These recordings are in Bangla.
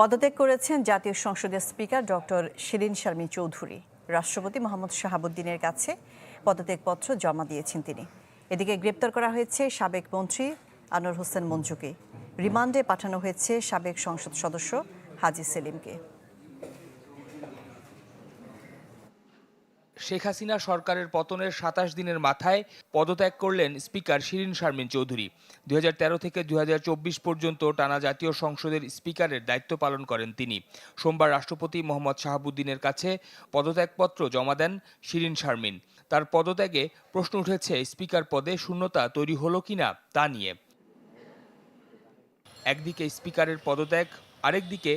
পদত্যাগ করেছেন জাতীয় সংসদের স্পিকার ডক্টর শিরিন শারমিন চৌধুরী। রাষ্ট্রপতি মোহাম্মদ শাহাবুদ্দিনের কাছে পদত্যাগপত্র জমা দিয়েছেন তিনি। এদিকে গ্রেপ্তার করা হয়েছে সাবেক মন্ত্রী আনোয়ার হোসেন মঞ্জুকে। রিমান্ডে পাঠানো হয়েছে সাবেক সংসদ সদস্য হাজি সেলিমকে। শেখ হাসিনা সরকারের পতনের সাতাশ দিনের মাথায় পদত্যাগ করলেন স্পিকার শিরিন শারমিন চৌধুরী। দুই হাজার তেরো থেকে দু হাজার চব্বিশ পর্যন্ত টানা জাতীয় সংসদের স্পিকারের দায়িত্ব পালন করেন তিনি। সোমবার রাষ্ট্রপতি মোহাম্মদ শাহাবুদ্দিনের কাছে পদত্যাগপত্র জমা দেন শিরিন শারমিন। তার পদত্যাগে প্রশ্ন উঠেছে, স্পিকার পদে শূন্যতা তৈরি হলো কিনা তা নিয়ে। একদিকে স্পিকারের পদত্যাগ আরেকদিকে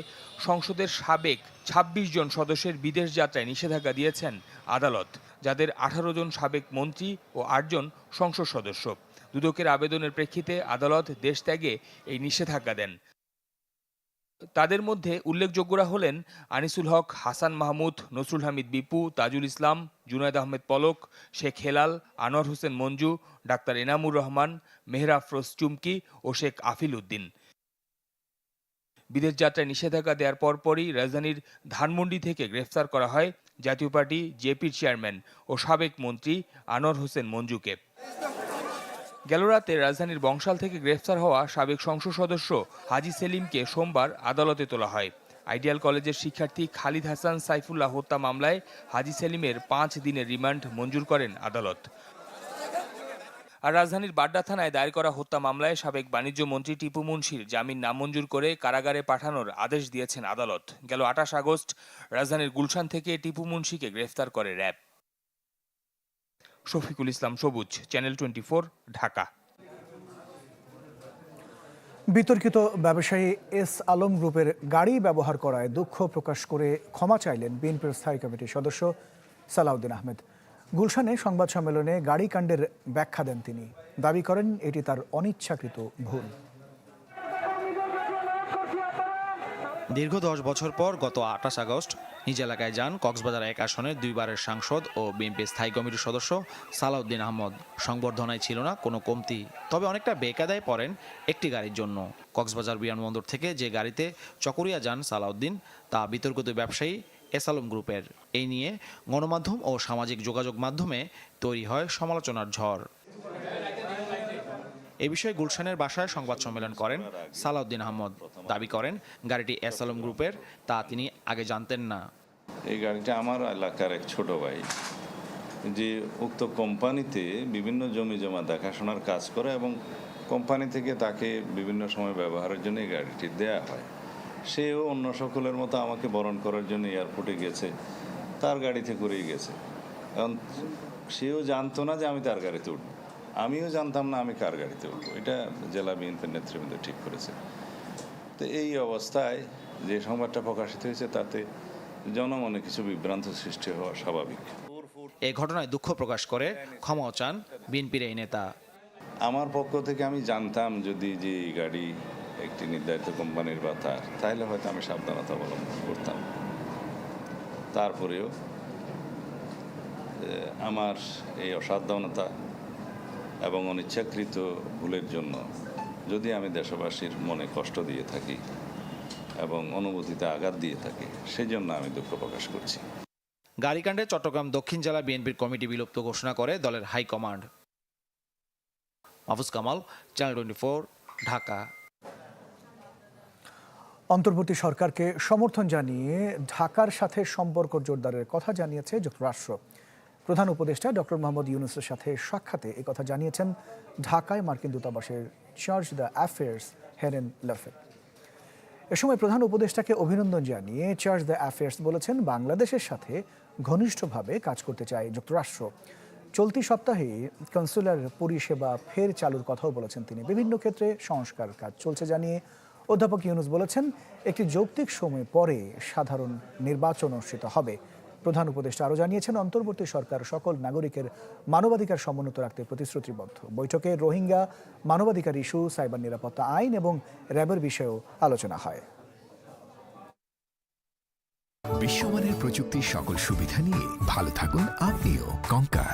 সংসদের সাবেক ২৬ জন সদস্যের বিদেশ যাত্রায় নিষেধাজ্ঞা দিয়েছেন আদালত, যাদের আঠারো জন সাবেক মন্ত্রী ও আটজন সংসদ সদস্য। দুদকের আবেদনের প্রেক্ষিতে আদালত দেশ ত্যাগে এই নিষেধাজ্ঞা দেন। তাদের মধ্যে উল্লেখযোগ্যরা হলেন আনিসুল হক, হাসান মাহমুদ, নসরুল হামিদ বিপু, তাজুল ইসলাম, জুনায়দ আহমেদ পলক, শেখ হেলাল, আনোয়ার হোসেন মঞ্জু, ডাক্তার এনামুর রহমান মেহরা আফরোজ চুমকি ও শেখ আফিল উদ্দিন। বিদেশ যাত্রায় নিষেধাজ্ঞা দেওয়ার পরপরই রাজধানীর ধানমন্ডি থেকে গ্রেফতার করা হয় জাতীয় পার্টি জেপির চেয়ারম্যান ও সাবেক মন্ত্রী আনোয়ার হোসেন মঞ্জুকে। গেল রাতে রাজধানীর বংশাল থেকে গ্রেফতার হওয়া সাবেক সংসদ সদস্য হাজি সেলিমকে সোমবার আদালতে তোলা হয়। আইডিয়াল কলেজের শিক্ষার্থী খালিদ হাসান সাইফুল্লাহ হত্যা মামলায় হাজি সেলিমের পাঁচ দিনের রিমান্ড মঞ্জুর করেন আদালত। আর রাজধানীর বাড্ডা থানায় দায়ের করা হত্যা মামলায় সাবেক বাণিজ্য মন্ত্রী টিপু মুন্সির জামিন নামঞ্জুর করে কারাগারে পাঠানোর আদেশ দিয়েছেন আদালত। গেল আঠাশ আগস্ট, রাজধানীর গুলশান থেকে টিপু মুন্সিকে গ্রেফতার করে র্যাব। শফিকুল ইসলাম সবুজ, চ্যানেল টোয়েন্টি ঢাকা। বিতর্কিত ব্যবসায়ী এস আলম গ্রুপের গাড়ি ব্যবহার করায় দুঃখ প্রকাশ করে ক্ষমা চাইলেন বিএনপির স্থায়ী কমিটির সদস্য সালাউদ্দিন আহমেদ। গুলশানে সংবাদ সম্মেলনে গাড়ি কাণ্ডের ব্যাখ্যা দেন তিনি। দাবি করেন এটি তার অনিচ্ছাকৃত ভুল। দীর্ঘ দশ বছর পর গত আঠাশ আগস্ট নিজ এলাকায় যান কক্সবাজার এক আসনের দুইবারের সাংসদ ও বিএনপি স্থায়ী কমিটির সদস্য সালাউদ্দিন আহমদ। সংবর্ধনায় ছিল না কোনো কমতি, তবে অনেকটা বেকাদায় পড়েন একটি গাড়ির জন্য। কক্সবাজার বিমানবন্দর থেকে যে গাড়িতে চকরিয়া যান সালাউদ্দিন, তা বিতর্কিত ব্যবসায়ী এসালম গ্রুপের। এই নিয়ে গণমাধ্যম ও সামাজিক যোগাযোগ মাধ্যমে তৈরি হয় সমালোচনার ঝড়। এ বিষয়ে গুলশানের বাসায় সংবাদ সম্মেলন করেন সালাউদ্দিন আহমদ। দাবি করেন, গাড়িটি এস আলম গ্রুপের, তা তিনি আগে জানতেন না। এই গাড়িটা আমার এলাকার এক ছোট ভাই, যে উক্ত কোম্পানিতে বিভিন্ন জমি জমা দেখাশোনার কাজ করে এবং কোম্পানি থেকে তাকে বিভিন্ন সময় ব্যবহারের জন্য এই গাড়িটি দেয়া হয়। সেও অন্য সকলের মতো আমাকে বরণ করার জন্য এয়ারপোর্টে গেছে তার গাড়িতে করেই গেছে। কারণ সেও জানতো না যে আমি তার গাড়িতে উঠবো। আমিও জানতাম না আমি কার গাড়িতে উঠবো। এটা জেলা বিএনপির নেতৃবৃন্দ ঠিক করেছে। তো এই অবস্থায় যে সংবাদটা প্রকাশিত হয়েছে তাতে জনমনে কিছু বিভ্রান্ত সৃষ্টি হওয়া স্বাভাবিক। এ ঘটনায় দুঃখ প্রকাশ করে ক্ষমাও চান বিএনপির এই নেতা। আমার পক্ষ থেকে আমি জানতাম যদি যে গাড়ি একটি নির্ধারিত কোম্পানির বা তার। তাহলে হয়তো আমি সাবধানতা অবলম্বন করতাম। তারপরেও আমার এই অসাবধানতা এবং অনিচ্ছাকৃত ভুলের জন্য যদি আমি দেশবাসীর মনে কষ্ট দিয়ে থাকি এবং অনুভূতিতে আঘাত দিয়ে থাকি সেই জন্য আমি দুঃখ প্রকাশ করছি। গাড়িকাণ্ডে চট্টগ্রাম দক্ষিণ জেলা বিএনপির কমিটি বিলুপ্ত ঘোষণা করে দলের high command. Mahfuz Kamal, channel twenty Dhaka. অন্তর্বর্তী সরকারকে সমর্থন জানিয়ে ঢাকার সাথে সম্পর্ক জোরদারের কথা জানিয়েছে যুক্তরাষ্ট্র। প্রধান উপদেষ্টা ডক্টর মোহাম্মদ ইউনুসের সাথে সাক্ষাতে কথা জানিয়েছেন ঢাকায় মার্কিন দূতাবাসের charge d' affaires Helen LaFave এ সময় প্রধান উপদেষ্টাকে অভিনন্দন জানিয়ে চার্জ দ্য অ্যাফেয়ার্স বলেছেন, বাংলাদেশের সাথে ঘনিষ্ঠভাবে কাজ করতে চায় যুক্তরাষ্ট্র। চলতি সপ্তাহে কনসুলার পরিষেবা ফের চালুর কথাও বলেছেন তিনি। বিভিন্ন ক্ষেত্রে সংস্কার কাজ চলছে জানিয়ে অধ্যাপক ইউনুস বলেছেন, একটি যৌক্তিক সময় পরে সাধারণ নির্বাচন অনুষ্ঠিত হবে। প্রধান উপদেষ্টা আরও জানিয়েছেন, অন্তর্বর্তী সরকার সকল নাগরিকের মানবাধিকার সমুন্নত রাখতে প্রতিশ্রুতিবদ্ধ। বৈঠকে রোহিঙ্গা মানবাধিকার ইস্যু, সাইবার নিরাপত্তা আইন এবং র্যাবের বিষয়েও আলোচনা হয়। বিশ্বমানের প্রযুক্তির সকল সুবিধা নিয়ে ভালো থাকুন আপনিও। কঙ্কা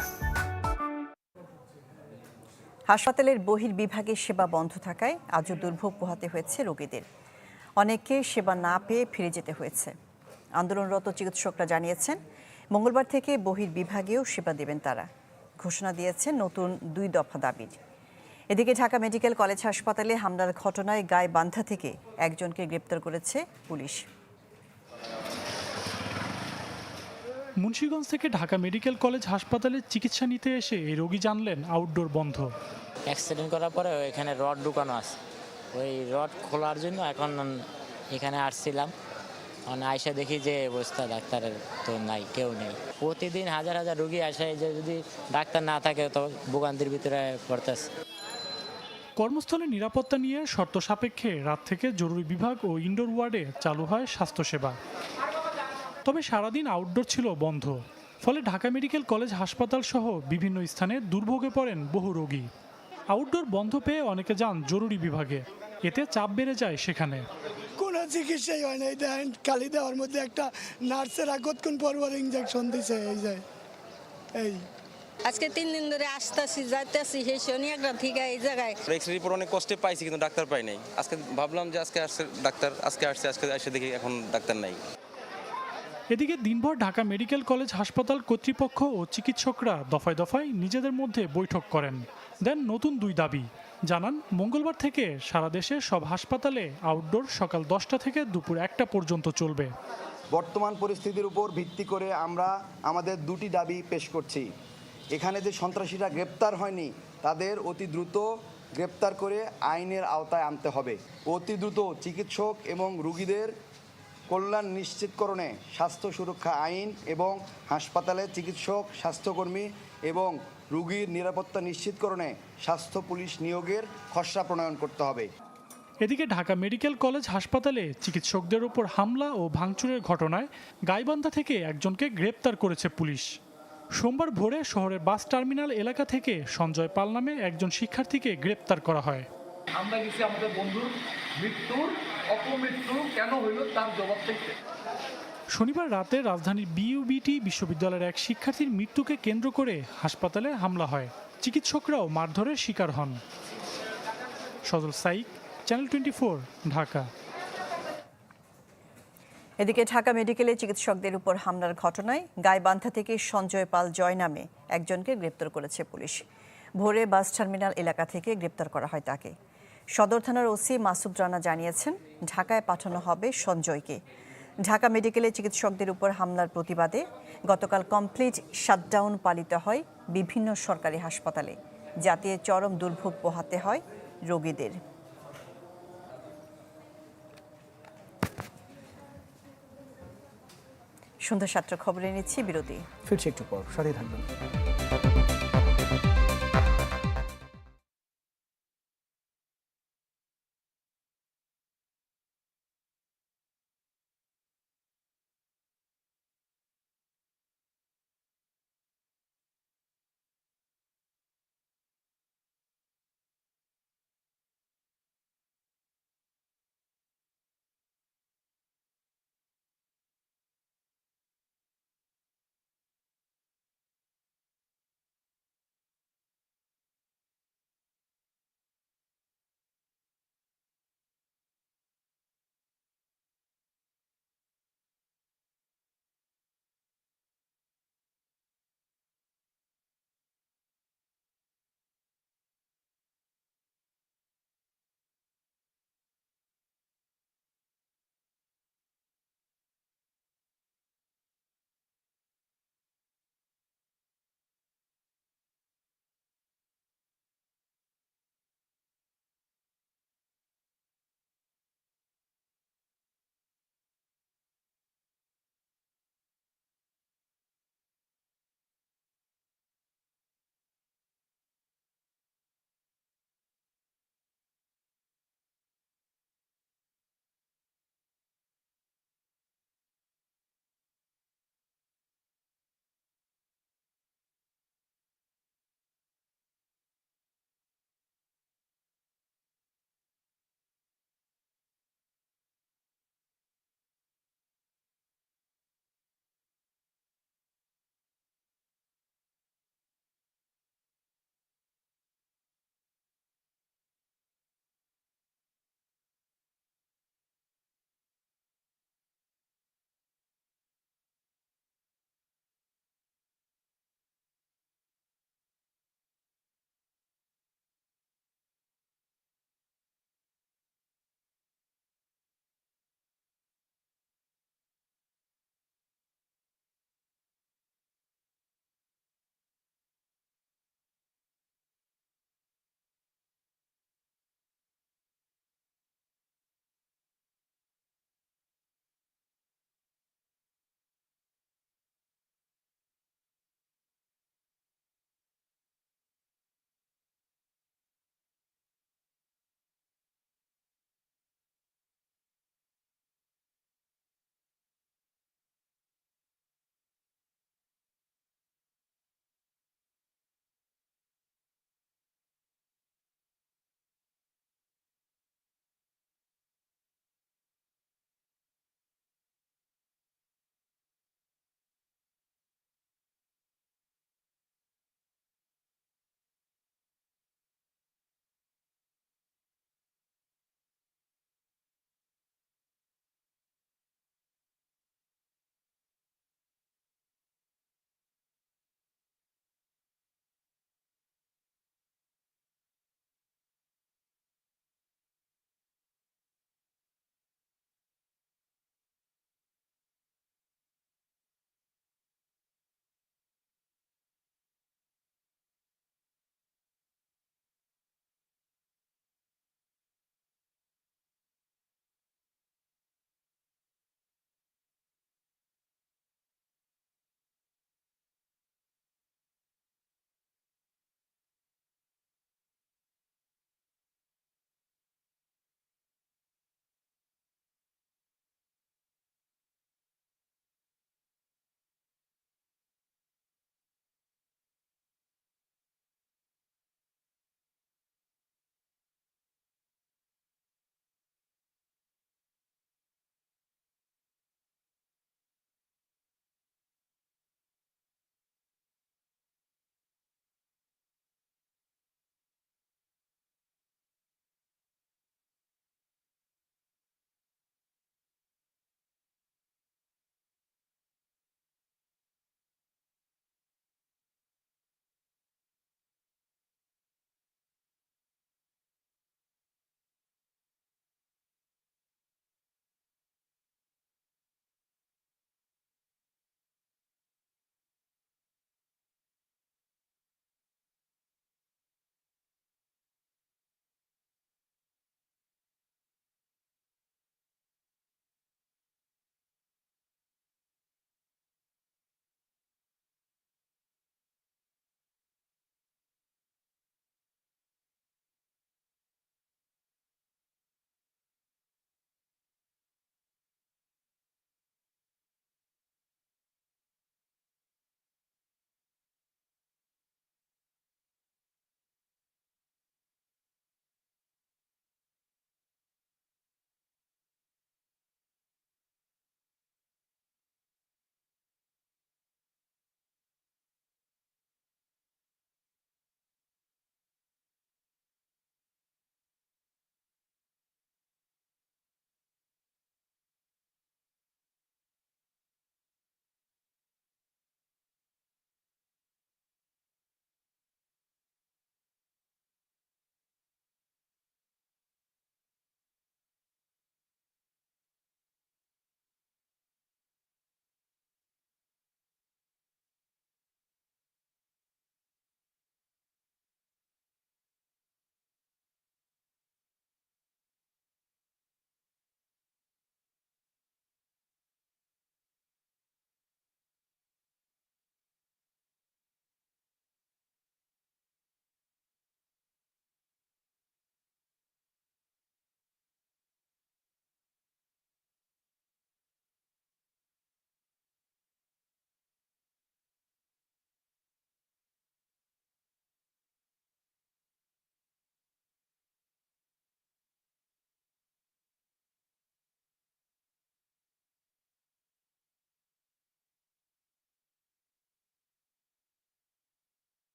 হাসপাতালের বহির্বিভাগের সেবা বন্ধ থাকায় আজও দুর্ভোগ পোহাতে হয়েছে রোগীদের। অনেককে সেবা না পেয়ে ফিরে যেতে হয়েছে। আন্দোলনরত চিকিৎসকরা জানিয়েছেন, মঙ্গলবার থেকে বহির বিভাগেও সেবা দেবেন তারা। ঘোষণা দিয়েছেন নতুন দুই দফা দাবির। এদিকে ঢাকা মেডিকেল কলেজ হাসপাতালে হামলার ঘটনায় গায়ে বান্ধা থেকে একজনকে গ্রেপ্তার করেছে পুলিশ। মুন্সিগঞ্জ থেকে ঢাকা মেডিকেল কলেজ হাসপাতালে চিকিৎসা নিতে এসে এই রোগী জানলেন আউটডোর বন্ধ। অ্যাক্সিডেন্ট করার পরে এখানে রড ঢুকানো আছে। ওই রড খোলার জন্য এখন এখানে আসছিলাম। মানে আইসা দেখি যে অবস্থা ডাক্তারের তো নাই কেউ নেই। প্রতিদিন হাজার হাজার রুগী আসে যে যদি ডাক্তার না থাকে তো ভোগান্তির ভিতরে পড়তেছে। কর্মস্থলে নিরাপত্তা নিয়ে শর্ত সাপেক্ষে রাত থেকে জরুরি বিভাগ ও ইনডোর ওয়ার্ডে চালু হয় স্বাস্থ্যসেবা। তবে সারাদিন আউটডোর ছিল বন্ধ। ফলে ঢাকা মেডিকেল কলেজ হাসপাতাল সহ বিভিন্ন স্থানে দুর্ভোগে পড়েন বহু রোগী। আউটডোর বন্ধ পেয়ে অনেকে যান জরুরি বিভাগে। এতে চাপ বেড়ে যায় সেখানে। কোনো চিকিৎসাই হয় না। এই দেখেন খালি দেওয়ার মধ্যে একটা নার্সের কতক্ষণ পরপর ইঞ্জেকশন দিছে এই যায় এই। আজকে তিন দিন ধরে আসতেছি যাইতেছি সেই শনি একটা ঠিক এই জায়গায়। এক্স রিপোর্ট অনেক কষ্টে পাইছি কিন্তু ডাক্তার পাই নাই। আজকে ভাবলাম যে আজকে আসছে ডাক্তার আজকে আসছে আজকে এসে দেখি এখন ডাক্তার নাই। এদিকে দিনভর ঢাকা মেডিকেল কলেজ হাসপাতাল কর্তৃপক্ষ ও চিকিৎসকরা দফায় দফায় নিজেদের মধ্যে বৈঠক করেন। দেন নতুন দুই দাবি। জানান, মঙ্গলবার থেকে সারা দেশে সব হাসপাতালে আউটডোর সকাল দশটা থেকে দুপুর একটা পর্যন্ত চলবে। বর্তমান পরিস্থিতির উপর ভিত্তি করে আমরা আমাদের দুটি দাবি পেশ করছি। এখানে যে সন্ত্রাসীরা গ্রেপ্তার হয়নি, তাদের অতি দ্রুত গ্রেপ্তার করে আইনের আওতায় আনতে হবে। অতি দ্রুত চিকিৎসক এবং রুগীদের কল্যাণ নিশ্চিতকরণে স্বাস্থ্য সুরক্ষা আইন এবং হাসপাতালে চিকিৎসক স্বাস্থ্যকর্মী এবং রুগীর নিরাপত্তা নিশ্চিতকরণে স্বাস্থ্য পুলিশ নিয়োগের খসড়া প্রণয়ন করতে হবে। এদিকে ঢাকা মেডিকেল কলেজ হাসপাতালে চিকিৎসকদের ওপর হামলা ও ভাঙচুরের ঘটনায় গাইবান্ধা থেকে একজনকে গ্রেপ্তার করেছে পুলিশ। সোমবার ভোরে শহরের বাস টার্মিনাল এলাকা থেকে সঞ্জয় পাল নামে একজন শিক্ষার্থীকে গ্রেপ্তার করা হয়। আমরা গেছি আমাদের বন্ধুর মৃত্যুর অপমৃত্যু কেন হইল তার জবাব দেখতে। শনিবার রাতে রাজধানীর বিইউবিটি বিশ্ববিদ্যালয়ের এক শিক্ষার্থীর মৃত্যুকে কেন্দ্র করে হাসপাতালে হামলা হয়। চিকিৎসকরাও মারধরের শিকার হন। Sajal Saik channel twenty Dhaka. এদিকে ঢাকা মেডিকেলে চিকিৎসকদের উপর হামলার ঘটনায় গাইবান্ধা থেকে সঞ্জয় পাল জয় নামে একজনকে গ্রেপ্তার করেছে পুলিশ। ভোরে বাস টার্মিনাল এলাকা থেকে গ্রেপ্তার করা হয় তাকে। সদর থানার ওসি মাসুদ রানা জানিয়েছেন, ঢাকায় পাঠানো হবে সঞ্জয়কে। ঢাকা মেডিকেলে চিকিৎসকদের উপর হামলার প্রতিবাদে গতকাল কমপ্লিট শাটডাউন পালিত হয় বিভিন্ন সরকারি হাসপাতালে। যাতে চরম দুর্ভোগ পোহাতে হয় রোগীদের। সন্ধ্যা সাতটা খবরে নিচ্ছি, বিরতি। ফিরছি একটু পর সাথে থাকবেন।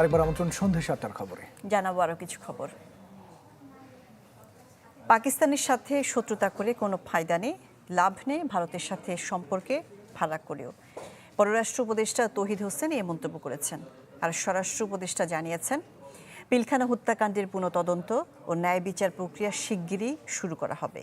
আরেকবার আমন্ত্রণ সন্ধ্যে সাতটার খবরে। জানাব আরও কিছু খবর। পাকিস্তানের সাথে শত্রুতা করে কোনো ফায়দা নেই লাভ নেই ভারতের সাথে সম্পর্কে ফারাক করেও। পররাষ্ট্র উপদেষ্টা তহিদ হোসেন এই মন্তব্য করেছেন। আর স্বরাষ্ট্র উপদেষ্টা জানিয়েছেন পিলখানা হত্যাকাণ্ডের পুনঃ তদন্ত ও ন্যায় বিচার প্রক্রিয়া শিগগিরই শুরু করা হবে।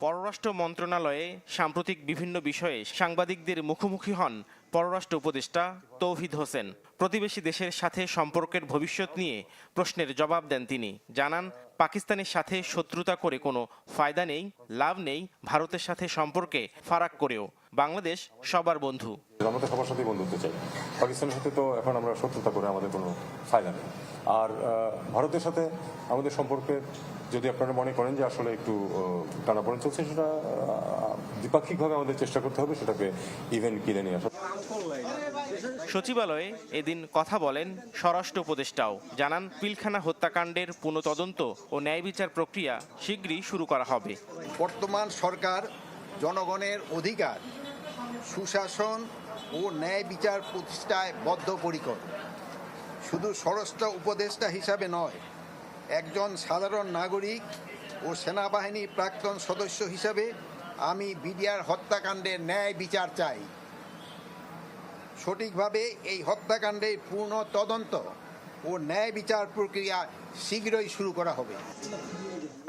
পররাষ্ট্র মন্ত্রণালয়ে সাম্প্রতিক বিভিন্ন বিষয়ে সাংবাদিকদের মুখোমুখি হন পররাষ্ট্র উপদেষ্টা তৌহিদ হোসেন প্রতিবেশী দেশের সাথে সম্পর্কের ভবিষ্যৎ নিয়ে প্রশ্নের জবাব দেন তিনি। জানান, পাকিস্তানের সাথে শত্রুতা করে কোনো ফায়দা নেই, লাভ নেই, ভারতের সাথে সম্পর্কে ফারাক করেও। বাংলাদেশ সবার বন্ধু। আমরা তো সবার সাথে বন্ধুত্ব চাই। পাকিস্তানের সাথে তো এখন আমরা শত্রুতা করে আমাদের কোনো ফায়দা নেই। আর ভারতের সাথে আমাদের সম্পর্কে যদি আপনারা মনে করেন যে আসলে একটু টানাপড়েন চলছে সেটা দ্বিপাক্ষিকভাবে আমাদের চেষ্টা করতে হবে সেটাকে ইভেন্ট কিনে নিয়ে আসা সচিবালয়ে এদিন কথা বলেন স্বরাষ্ট্র উপদেষ্টাও। জানান পিলখানা হত্যাকাণ্ডের পুনঃতদন্ত ও ন্যায় বিচার প্রক্রিয়া শীঘ্রই শুরু করা হবে। বর্তমান সরকার জনগণের অধিকার সুশাসন ও ন্যায় বিচার প্রতিষ্ঠায় বদ্ধপরিকর। শুধু স্বরাষ্ট্র উপদেষ্টা হিসাবে নয়, একজন সাধারণ নাগরিক ও সেনাবাহিনী প্রাক্তন সদস্য হিসাবে আমি বিডিআর হত্যাকাণ্ডের ন্যায় বিচার চাই। সঠিকভাবে এই হত্যাকাণ্ডের পূর্ণ তদন্ত ও ন্যায় বিচার প্রক্রিয়া শীঘ্রই শুরু করা হবে।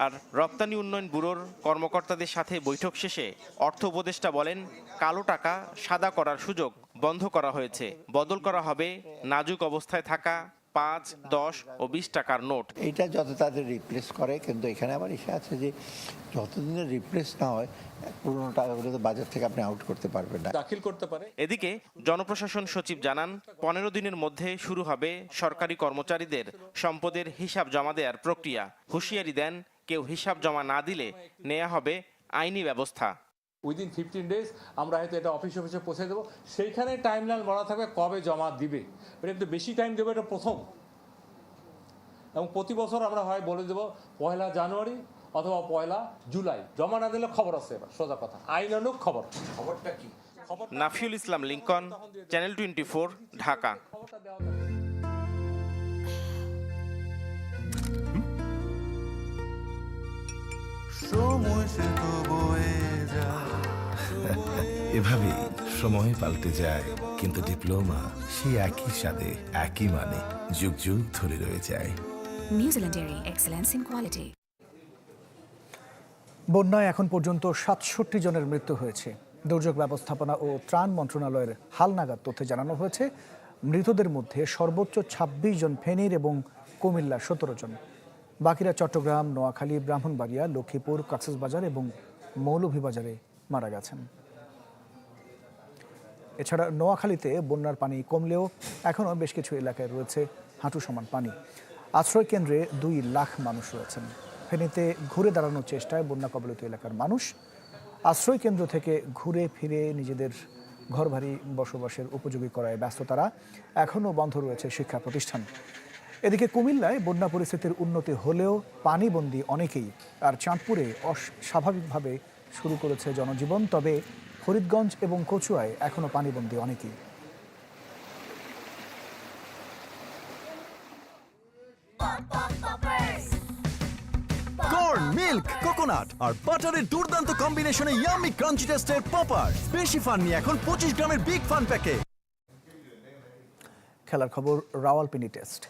আর রপ্তানি উন্নয়ন ব্যুরোর কর্মকর্তাদের সাথে বৈঠক শেষে অর্থ উপদেষ্টা বলেন কালো টাকা সাদা করার সুযোগ বন্ধ করা হয়েছে। বদল করা হবে নাজুক অবস্থায় থাকা পাঁচ দশ ও বিশ টাকার নোট। এইটা যত তাদের রিপ্লেস করে কিন্তু এখানে আবার এসে আছে যে যতদিনের রিপ্লেস না হয় পুরোনো টাকাগুলো তো বাজার থেকে আপনি আউট করতে পারবেন না। দাখিল করতে পারে। এদিকে জনপ্রশাসন সচিব জানান পনেরো দিনের মধ্যে শুরু হবে সরকারি কর্মচারীদের সম্পদের হিসাব জমা দেওয়ার প্রক্রিয়া। হুঁশিয়ারি দেন কেউ হিসাব জমা না দিলে নেওয়া হবে আইনি ব্যবস্থা। উইদিন ফিফটিন ডেজ আমরা হয়তো এটা অফিস অফিসে পৌঁছে দেবো। সেইখানে টাইম লাইন বলা থাকবে কবে জমা দিবে। এটা একটু বেশি টাইম দেবে এটা প্রথম। এবং প্রতি বছর আমরা হয় বলে দেবো পয়লা জানুয়ারি অথবা পয়লা জুলাই। জমা না দিলে খবর আছে এবার সোজা কথা। আইনানুক খবর। খবরটা কি? খবর Nafiul Islam Lincoln channel twenty Dhaka. যাবে। এভাবেই সময় পাল্টে যায় কিন্তু ডিপ্লোমা সে একই সাথে একই মানে যুগ যুগ ধরে রয়ে যায় Dairy, excellence in quality. বন্যায় এখন পর্যন্ত সাতষট্টি জনের মৃত্যু হয়েছে দুর্যোগ ব্যবস্থাপনা ও ত্রাণ মন্ত্রণালয়ের হালনাগাদ তথ্যে জানানো হয়েছে মৃতদের মধ্যে সর্বোচ্চ ২৬ জন ফেনীর এবং কুমিল্লা সতেরো জন বাকিরা চট্টগ্রাম, নোয়াখালী, ব্রাহ্মণবাড়িয়া, লক্ষ্মীপুর, কক্সবাজার এবং মৌলভীবাজারে মারা গেছেন। এছাড়া নোয়াখালীতে বন্যার পানি কমলেও এখনও বেশ কিছু এলাকায় রয়েছে হাঁটু সমান পানি। আশ্রয় কেন্দ্রে দুই লাখ মানুষ রয়েছেন। ফেনীতে ঘুরে দাঁড়ানোর চেষ্টায় বন্যা কবলিত এলাকার মানুষ আশ্রয় কেন্দ্র থেকে ঘুরে ফিরে নিজেদের ঘরবাড়ি বসবাসের উপযোগী করায় ব্যস্ত তারা। এখনও বন্ধ রয়েছে শিক্ষা প্রতিষ্ঠান। এদিকে কুমিল্লায় বন্যা পরিস্থিতির উন্নতি হলেও পানিবন্দী অনেকেই আর চাঁদপুরে অস্বাভাবিকভাবে শুরু করেছে জনজীবন তবে ফরিদগঞ্জ এবং কচুয়ায় এখনও পানিবন্দী অনেকেই। কর্ন মিল্ক কোকোনাট আর বাটারের দুর্দান্ত কম্বিনেশনে ইয়াম্মি ক্রাঞ্চি টেস্টের পপার। বেশি ফান নিয়ে এখন পঁচিশ গ্রামের বিগ ফান প্যাকে খেলার খবর রাওয়ালপিন্ডি টেস্ট।